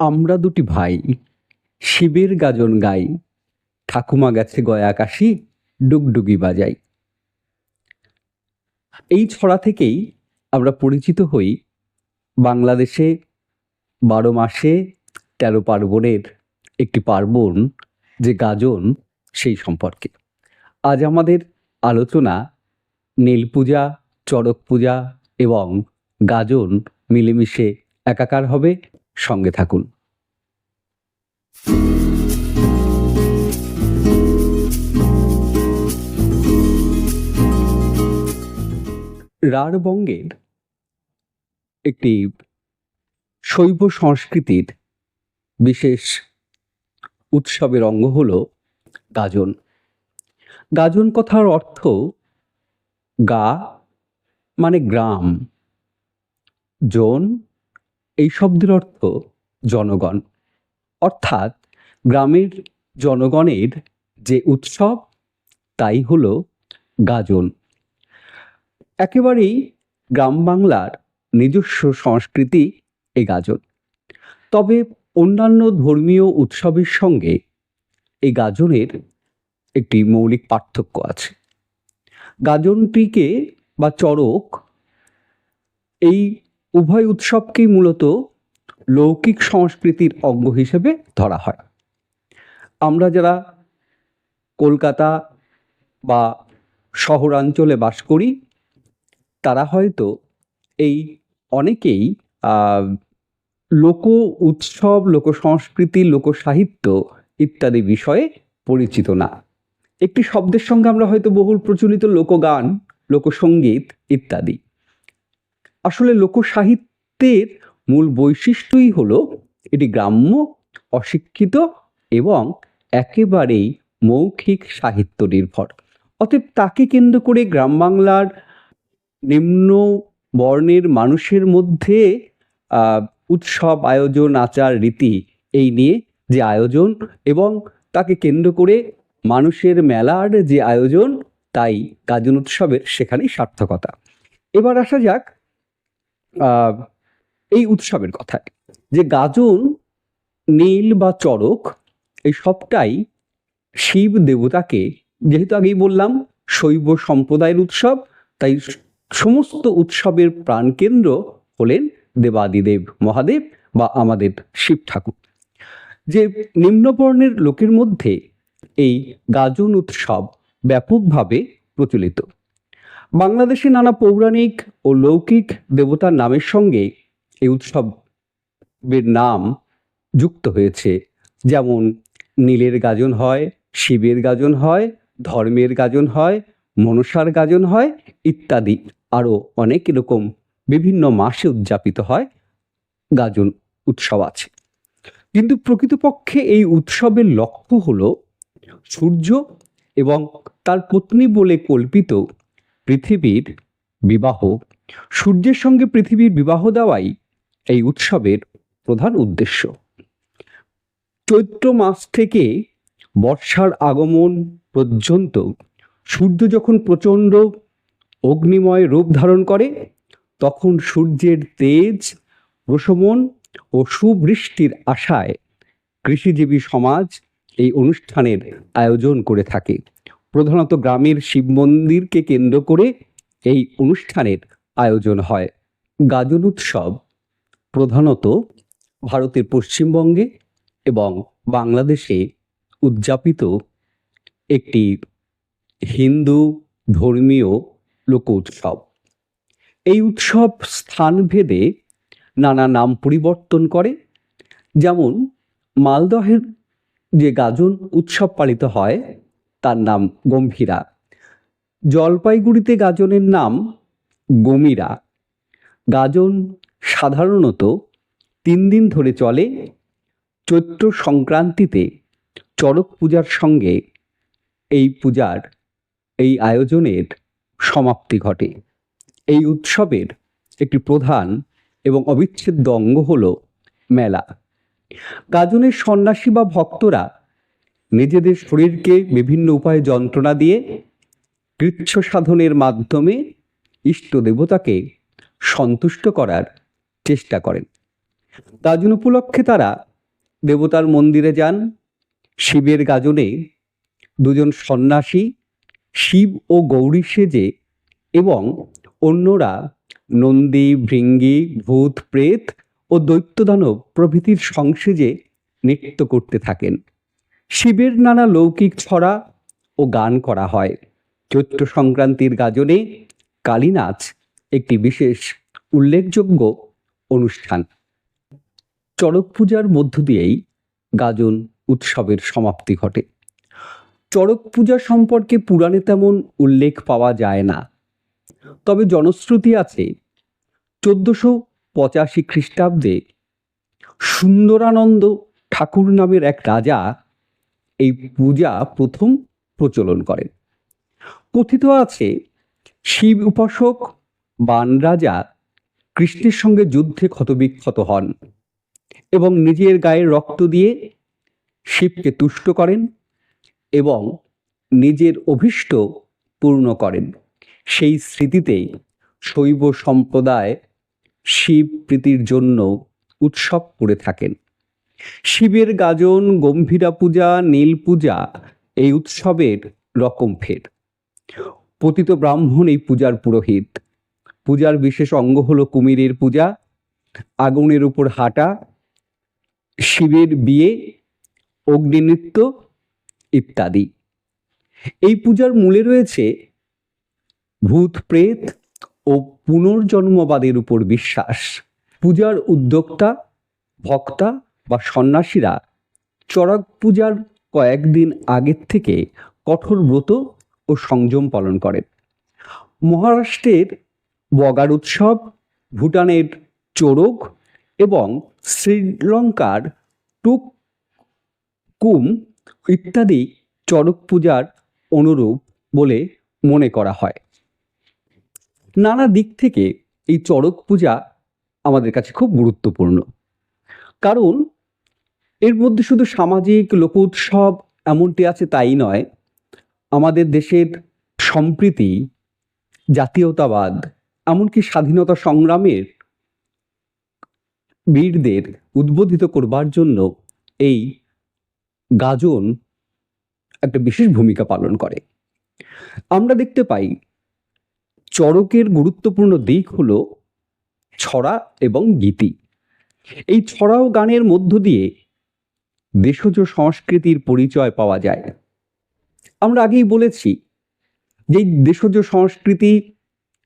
আমরা দুটি ভাই, শিবের গাজন গাই, ঠাকুমা গেছে গয়া কাশি, ডুগডুগি বাজাই। এই ছড়া থেকেই আমরা পরিচিত হই বাংলাদেশে বারো মাসে তেরো পার্বণের একটি পার্বণ যে গাজন সেই সম্পর্কে। আজ আমাদের আলোচনা নীল পূজা, চড়ক পূজা এবং গাজন মিলেমিশে একাকার হবে। সঙ্গে থাকুন। রাঢ়বঙ্গের একটি শৈব সংস্কৃতির বিশেষ উৎসবের অঙ্গ হল গাজন। গাজন কথার অর্থ গা মানে গ্রাম, জন এই শব্দের অর্থ জনগণ। অর্থাৎ গ্রামের জনগণের যে উৎসব, তাই হলো গাজন। একেবারেই গ্রাম বাংলার নিজস্ব সংস্কৃতি এ গাজন। তবে অন্যান্য ধর্মীয় উৎসবের সঙ্গে এই গাজনের একটি মৌলিক পার্থক্য আছে। গাজনটিকে বা চড়ক এই উভয় উৎসবকেই মূলত লৌকিক সংস্কৃতির অঙ্গ হিসেবে ধরা হয়। আমরা যারা কলকাতা বা শহরাঞ্চলে বাস করি, তারা হয়তো এই অনেকেই লোক উৎসব, লোক সংস্কৃতি, লোক সাহিত্য ইত্যাদি বিষয়ে পরিচিত না। একটি শব্দের সঙ্গে আমরা হয়তো বহুল প্রচলিত লোকগান লোকসঙ্গীত ইত্যাদি। আসলে লোকসাহিত্যের মূল বৈশিষ্ট্যই হলো এটি গ্রাম্য, অশিক্ষিত এবং একেবারেই মৌখিক সাহিত্য নির্ভর। অতএব তাকে কেন্দ্র করে গ্রাম বাংলার নিম্ন বর্ণের মানুষের মধ্যে উৎসব, আয়োজন, আচার, রীতি এই নিয়ে যে আয়োজন এবং তাকে কেন্দ্র করে মানুষের মেলার যে আয়োজন, তাই গাজন উৎসবের সেখানেই সার্থকতা। এবার আসা যাক এই উৎসবের কথায় যে গাজন, নীল বা চড়ক, এই সবটাই শিব দেবতাকে, যেহেতু আগেই বললাম, শৈব সম্প্রদায়ের উৎসব, তাই সমস্ত উৎসবের প্রাণকেন্দ্র হলেন দেবাদিদেব মহাদেব বা আমাদের শিব ঠাকুর। যে নিম্নবর্ণের লোকের মধ্যে এই গাজন উৎসব ব্যাপকভাবে প্রচলিত। বাংলাদেশে নানা পৌরাণিক ও লৌকিক দেবতার নামের সঙ্গে এই উৎসবের নাম যুক্ত হয়েছে। যেমন, নীলের গাজন হয়, শিবের গাজন হয়, ধর্মের গাজন হয়, মনসার গাজন হয় ইত্যাদি। আরও অনেক এরকম বিভিন্ন মাসে উদযাপিত হয় গাজন উৎসব আছে। কিন্তু প্রকৃতপক্ষে এই উৎসবের লক্ষ্য হলো সূর্য এবং তার পত্নী বলে কল্পিত পৃথিবীর বিবাহ, সূর্যের সঙ্গে পৃথিবীর বিবাহ দেওয়াই এই উৎসবের প্রধান উদ্দেশ্য। চৈত্র মাস থেকে বর্ষার আগমন পর্যন্ত সূর্য যখন প্রচণ্ড অগ্নিময় রূপ ধারণ করে, তখন সূর্যের তেজ, প্রশমন ও সুবৃষ্টির আশায় কৃষিজীবী সমাজ এই অনুষ্ঠানের আয়োজন করে থাকে। প্রধানত গ্রামের শিব মন্দিরকে কেন্দ্র করে এই অনুষ্ঠানের আয়োজন হয়। গাজন উৎসব প্রধানত ভারতের পশ্চিমবঙ্গে এবং বাংলাদেশে উদযাপিত একটি হিন্দু ধর্মীয় লোক উৎসব এই উৎসব স্থানভেদে নানা নাম পরিবর্তন করে। যেমন মালদহের যে গাজন উৎসব পালিত হয় তার নাম গম্ভীরা। জলপাইগুড়িতে গাজনের নাম গমিরা। গাজন সাধারণত তিন দিন ধরে চলে, চৈত্র সংক্রান্তিতে চড়ক পূজার সঙ্গে এই পূজার, এই আয়োজনের সমাপ্তি ঘটে। এই উৎসবের একটি প্রধান এবং অবিচ্ছেদ্য অঙ্গ হল মেলা। গাজনের সন্ন্যাসী বা ভক্তরা নিজেদের শরীরকে বিভিন্ন উপায়ে যন্ত্রণা দিয়ে কৃচ্ছ সাধনের মাধ্যমে ইষ্ট দেবতাকে সন্তুষ্ট করার চেষ্টা করেন। গাজন উপলক্ষে তারা দেবতার মন্দিরে যান, শিবের গাজনে দুজন সন্ন্যাসী, শিব ও গৌরী সেজে এবং অন্যরা নন্দী, ভৃঙ্গি, ভূত, প্রেত ও দৈত্যদানব প্রভৃতির সংসেজে নৃত্য করতে থাকেন। শিবের নানা লৌকিক ছড়া ও গান করা হয়। চৈত্র সংক্রান্তির গাজনে কালী নাচ একটি বিশেষ উল্লেখযোগ্য অনুষ্ঠান। চড়ক পূজার মধ্য দিয়েই গাজন উৎসবের সমাপ্তি ঘটে। চড়ক পূজা সম্পর্কে পুরাণে তেমন উল্লেখ পাওয়া যায় না। তবে জনশ্রুতি আছে, চোদ্দশো পঁচাশি খ্রিস্টাব্দে সুন্দরানন্দ ঠাকুর নামের এক রাজা এই পূজা প্রথম প্রচলন করেন। কথিত আছে, শিব উপাসক বান রাজা কৃষ্ণের সঙ্গে যুদ্ধে ক্ষতবিক্ষত হন এবং নিজের গায়ে রক্ত দিয়ে শিবকে তুষ্ট করেন এবং নিজের অভীষ্ট পূর্ণ করেন। সেই স্মৃতিতেই শৈব সম্প্রদায় শিব প্রীতির জন্য উৎসব করে থাকেন। শিবের গাজন, গম্ভীরা পূজা, নীল পূজা, এই উৎসবের রকম ফের। পতিত ব্রাহ্মণ এই পূজার পুরোহিত। পূজার বিশেষ অঙ্গ হলো কুমিরের পূজা, আগুনের উপর হাঁটা, শিবের বিয়ে, অগ্নিনৃত্য ইত্যাদি। এই পূজার মূলে রয়েছে ভূত প্রেত ও পুনর্জন্মবাদের উপর বিশ্বাস। পূজার উদ্যোক্তা, ভক্তা বা সন্ন্যাসীরা চড়ক পূজার কয়েকদিন আগের থেকে কঠোর ব্রত ও সংযম পালন করেন। মহারাষ্ট্রের বগার উৎসব, ভুটানের চোরক এবং শ্রীলঙ্কার টুক কুম ইত্যাদি চড়ক পূজার অনুরূপ বলে মনে করা হয়। নানা দিক থেকে এই চড়ক পূজা আমাদের কাছে খুব গুরুত্বপূর্ণ। কারণ এর মধ্যে শুধু সামাজিক লোক উৎসব এমনটি আছে তাই নয়, আমাদের দেশের সম্প্রীতি, জাতীয়তাবাদ, এমনকি স্বাধীনতা সংগ্রামের বীরদের উদ্বোধিত করবার জন্য এই গাজন একটা বিশেষ ভূমিকা পালন করে। আমরা দেখতে পাই, চড়কের গুরুত্বপূর্ণ দিক হল ছড়া এবং গীতি। এই ছড়া ও গানের মধ্য দিয়ে দেশজ সংস্কৃতির পরিচয় পাওয়া যায়। আমরা আগেই বলেছি যে দেশজ সংস্কৃতি,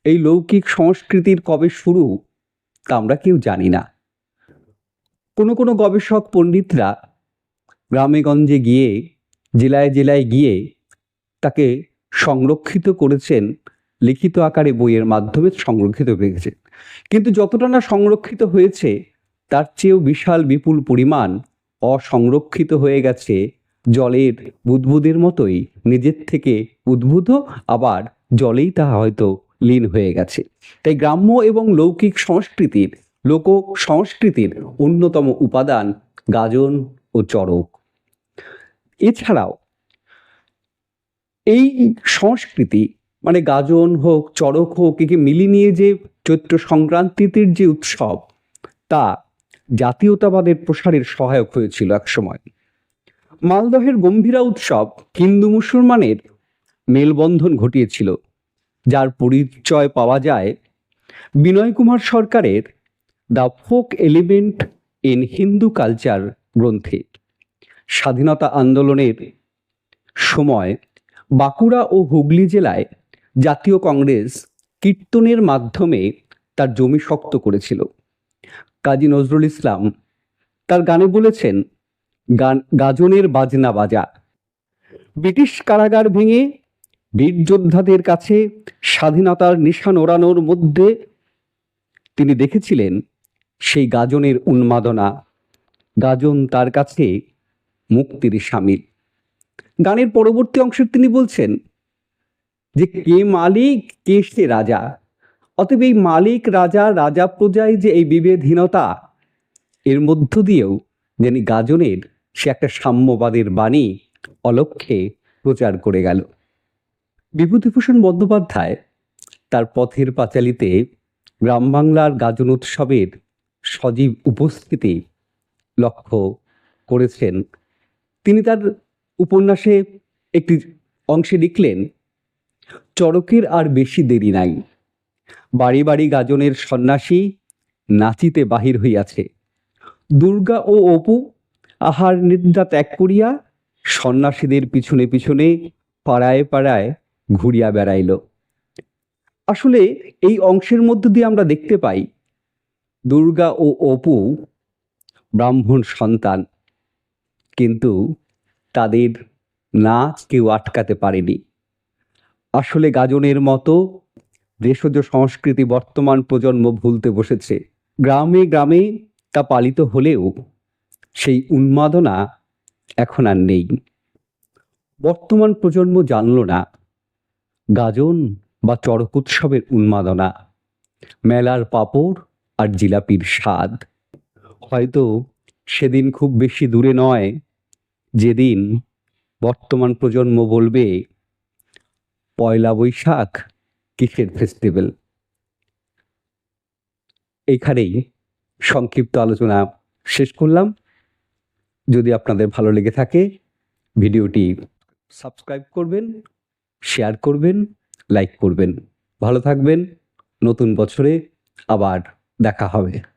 এই লৌকিক সংস্কৃতির কবে শুরু, তা আমরা কেউ জানি না। কোনো কোনো গবেষক পণ্ডিতরা গ্রামে গঞ্জে গিয়ে, জেলায় জেলায় গিয়ে তাকে সংরক্ষিত করেছেন, লিখিত আকারে বইয়ের মাধ্যমে সংরক্ষিত হয়েছে কিন্তু যতটা না সংরক্ষিত হয়েছে, তার চেয়েও বিশাল, বিপুল পরিমাণ অসংরক্ষিত হয়ে গেছে জলের বুদবুদের মতোই। নিজের থেকে উদ্ভূত, আবার জলেই তা হয়তো লীন হয়ে গেছে। তাই গ্রাম্য এবং লৌকিক সংস্কৃতির লোক সংস্কৃতির অন্যতম উপাদান গাজন ও চড়ক। এছাড়াও এই সংস্কৃতি মানে গাজন হোক, চড়ক হোক, একে মিলিয়ে নিয়ে যে চৈত্র সংক্রান্তিতে যে উৎসব, তা জাতীয়তাবাদের প্রসারের সহায়ক হয়েছিল একসময়। মালদহের গম্ভীরা উৎসব হিন্দু মুসলমানের মেলবন্ধন ঘটিয়েছিল, যার পরিচয় পাওয়া যায় বিনয় কুমার সরকারের the folk element in Hindu culture গ্রন্থে। স্বাধীনতা আন্দোলনের সময় বাঁকুড়া ও হুগলি জেলায় জাতীয় কংগ্রেস কীর্তনের মাধ্যমে তার জমি শক্ত করেছিল। কাজী নজরুল ইসলাম। তার গানে বলেছেন, গান, গাজনের বাজনা বাজা। ব্রিটিশ কারাগার ভেঙে বীর যোদ্ধাদের কাছে স্বাধীনতার নিশান ওড়ানোর মধ্যে তিনি দেখেছিলেন সেই গাজনের উন্মাদনা। গাজন তার কাছে মুক্তির সামিল। গানের পরবর্তী অংশে তিনি বলছেন যে, কে মালিক, কে সে রাজা? অতএব এই মালিক, রাজা রাজা প্রজায় যে এই বিভেদহীনতা এর মধ্য দিয়েও যিনি গাজনের, সে একটা সাম্যবাদের বাণী অলক্ষে প্রচার করে গেল। বিভূতিভূষণ বন্দ্যোপাধ্যায় তার পথের পাঁচালিতে গ্রাম বাংলার গাজন উৎসবের সজীব উপস্থিতি লক্ষ্য করেছেন। তিনি তার উপন্যাসে একটি অংশে লিখলেন চরকের আর বেশি দেরি নাই। বাড়ি বাড়ি গাজনের সন্ন্যাসী নাচিতে বাহির হইয়াছে। দুর্গা ও অপু আহার নিদ্রা ত্যাগ করিয়া সন্ন্যাসীদের পিছনে পিছনে পাড়ায় পাড়ায় ঘুরিয়া বেড়াইল। আসলে এই অংশের মধ্য দিয়ে আমরা দেখতে পাই, দুর্গা ও অপু ব্রাহ্মণ সন্তান, কিন্তু তাদের নাচ কেউ আটকাতে পারেনি। আসলে গাজনের মতো ভেষজ সংস্কৃতি বর্তমান প্রজন্ম ভুলতে বসেছে। গ্রামে গ্রামে তা পালিত হলেও সেই উন্মাদনা এখন আর নেই। বর্তমান প্রজন্ম জানল না গাজন বা চড়ক উৎসবের উন্মাদনা, মেলার পাপড় আর জিলাপির স্বাদ। হয়তো সেদিন খুব বেশি দূরে নয়, যেদিন বর্তমান প্রজন্ম বলবে, পয়লা বৈশাখ কিসের ফেস্টিভ্যাল এইখানেই সংক্ষিপ্ত আলোচনা শেষ করলাম। যদি আপনাদের ভালো লেগে থাকে, ভিডিওটি সাবস্ক্রাইব করবেন, শেয়ার করবেন, লাইক করবেন। ভালো থাকবেন। নতুন বছরে আবার দেখা হবে।